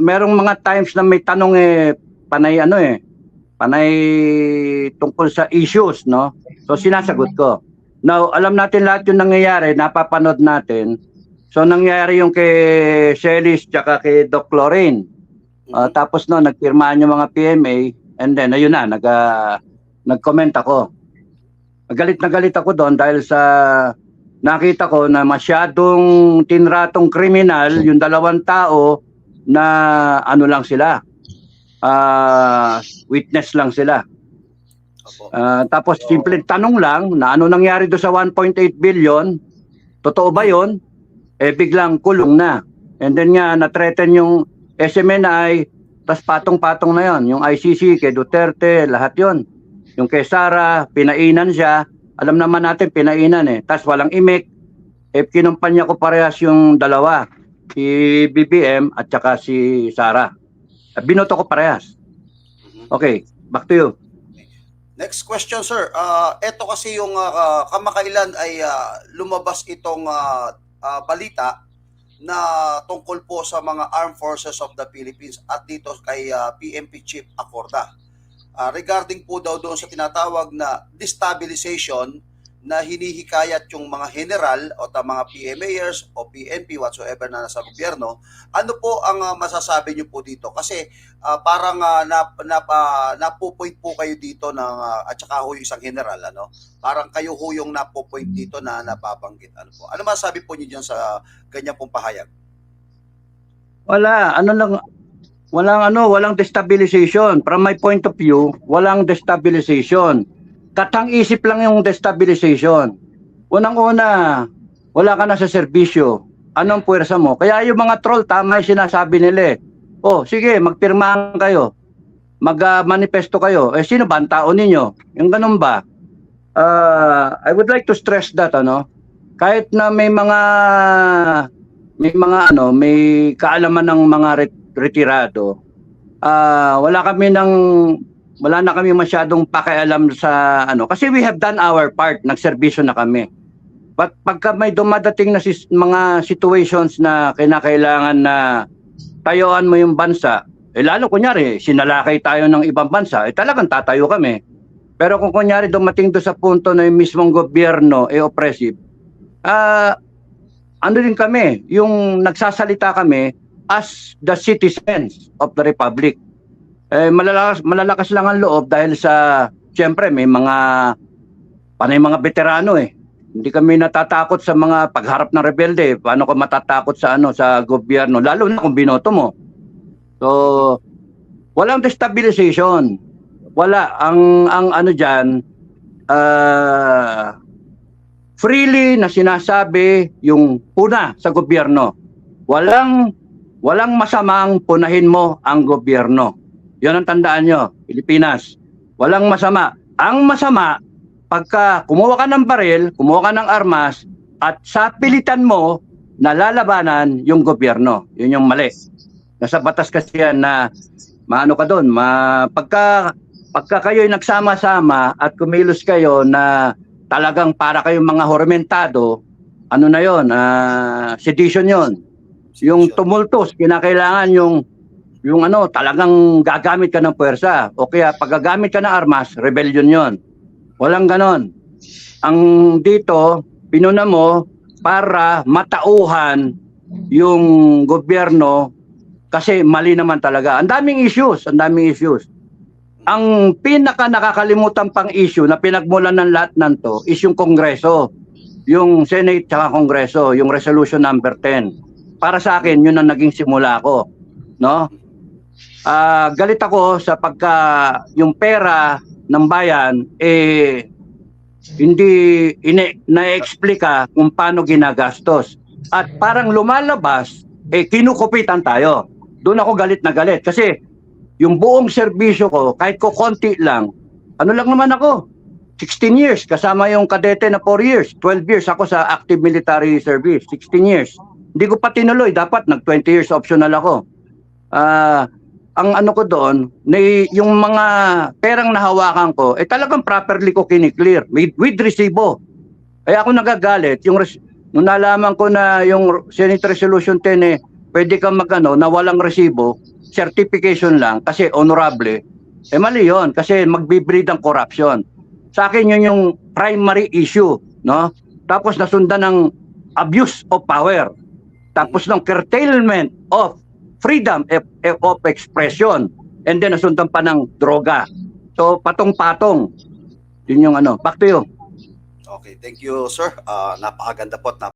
merong mga times na may tanong eh panay ano eh panay tungkol sa issues, no? So sinasagot ko. Now, alam natin lahat yung nangyayari, napapanood natin. So nangyayari yung kay Celis tsaka kay Doc Lorraine. Ah, tapos no, nagpirmahan yung mga PMA and then ayun na, nag ah, nag-comment ako. Galit na galit ako doon dahil sa nakita ko na masyadong tinratong kriminal yung dalawang tao na ano lang sila. Ah, witness lang sila. Ah, tapos simple tanong lang na ano nangyari do sa 1.8 billion? Totoo ba 'yon? Eh biglang kulong na. And then nga na-threaten yung SMNI, tas patong-patong na 'yon, yung ICC kay Duterte, lahat 'yon. Yung kay Sara, pinainan siya. Alam naman natin pinainan eh. Tas walang imik. Eh kinumpanya ko parehas yung dalawa, si BBM at saka si Sara. Binoto ko parehas. Mhm. Okay, back to you. Next question, sir. Ah, ito kasi yung ah, kamakailan ay ah, lumabas itong ah, ah, balita na tungkol po sa mga Armed Forces of the Philippines at dito kay ah, PMP Chief Acorda. Ah, regarding po daw doon sa tinatawag na destabilization na hinihikayat yung mga general o ta mga PMAers o PNP whatsoever na nasa gobyerno, ano po ang ah, masasabi niyo po dito? Kasi ah, parang uh, nap, nap, ah, napupoint po kayo dito ng, ah, at saka ho yung isang general, ano? Parang kayo ho yung napupoint dito na nababanggit. Ano po? Ano masasabi po niyo dyan sa ganyan pong pahayag? Wala, ano lang, walang ano, walang destabilization. From my point of view, walang destabilization. Katang isip lang yung destabilization. Unang-una, wala ka na sa serbisyo. Anong puwersa mo? Kaya yung mga troll, tama yung sinasabi nila eh. Oh, sige, magpirmahan kayo. Mag-manifesto kayo. Eh, sino ba ang tao ninyo? Yung ganun ba? Uh, I would like to stress that, ano? Kahit na may mga may mga ano, may kaalaman ng mga ret- retirado. Ah, wala kami ng wala na kami masyadong pakialam sa ano kasi we have done our part, nagserbisyo na kami. But pagka may dumadating na sis- mga situations na kinakailangan na tayuan mo yung bansa, eh lalo kunyari, sinalakay tayo ng ibang bansa, eh talagang tatayo kami. Pero kung kunyari dumating do sa punto na yung mismong gobyerno eh oppressive, ah ano din kami, yung nagsasalita kami as the citizens of the republic. Eh, malalakas, malalakas lang ang loob dahil sa, siyempre, may mga, panay mga veterano eh. Hindi kami natatakot sa mga pagharap ng rebelde. Paano ka matatakot sa ano sa gobyerno, lalo na kung binoto mo. So, walang destabilization. Wala ang ang ano diyan ah freely na sinasabi yung puna sa gobyerno. Walang walang masamang punahin mo ang gobyerno. 'Yon ang tandaan nyo, Pilipinas. Walang masama. Ang masama pagka kumuha ka ng baril, kumuha ka ng armas at sa pilitan mo nalalabanan yung gobyerno. 'Yun yung mali. Nasa batas kasi yan na maano ka doon, ma pagka pagka kayo'y nagsama-sama at kumilos kayo na talagang para kayong mga hormentado, ano na yon, ah sedition yon. Yung tumultos, kinakailangan yung yung ano, talagang gagamit ka ng puwersa. O kaya pag gagamit ka ng armas, rebellion yon. Walang ganon. Ang dito, pinuna mo para matauhan yung gobyerno kasi mali naman talaga. Ang daming issues, ang daming issues. Ang pinaka nakakalimutan pang issue na pinagmulan ng lahat ng to is yung Kongreso. Yung Senate tsaka Kongreso, yung Resolution number 10. Para sa akin, yun ang naging simula ko. No? Ah, galit ako sa pagka yung pera ng bayan eh hindi ine, na-explica kung paano ginagastos. At parang lumalabas, eh kinukupitan tayo. Doon ako galit na galit kasi yung buong serbisyo ko, kahit ko konti lang, ano lang naman ako, 16 years, kasama yung kadete na 4 years, 12 years ako sa active military service, 16 years. Hindi ko pa tinuloy, dapat nag 20 years optional ako. Ah, ang ano ko doon, na yung mga perang nahawakan ko, eh talagang properly ko kiniklear with, with resibo. Eh ako nagagalit, yung nung nalaman ko na yung Senate Resolution 10 eh, pwede kang magano na walang resibo, certification lang kasi honorable, eh mali yun kasi magbibreed ang corruption. Sa akin yun yung primary issue, no? Tapos nasundan ng abuse of power. Tapos ng curtailment of freedom of, expression. And then nasundan pa ng droga. So patong-patong. Yun yung ano. Back to you. Okay, thank you, sir. Ah, napakaganda po at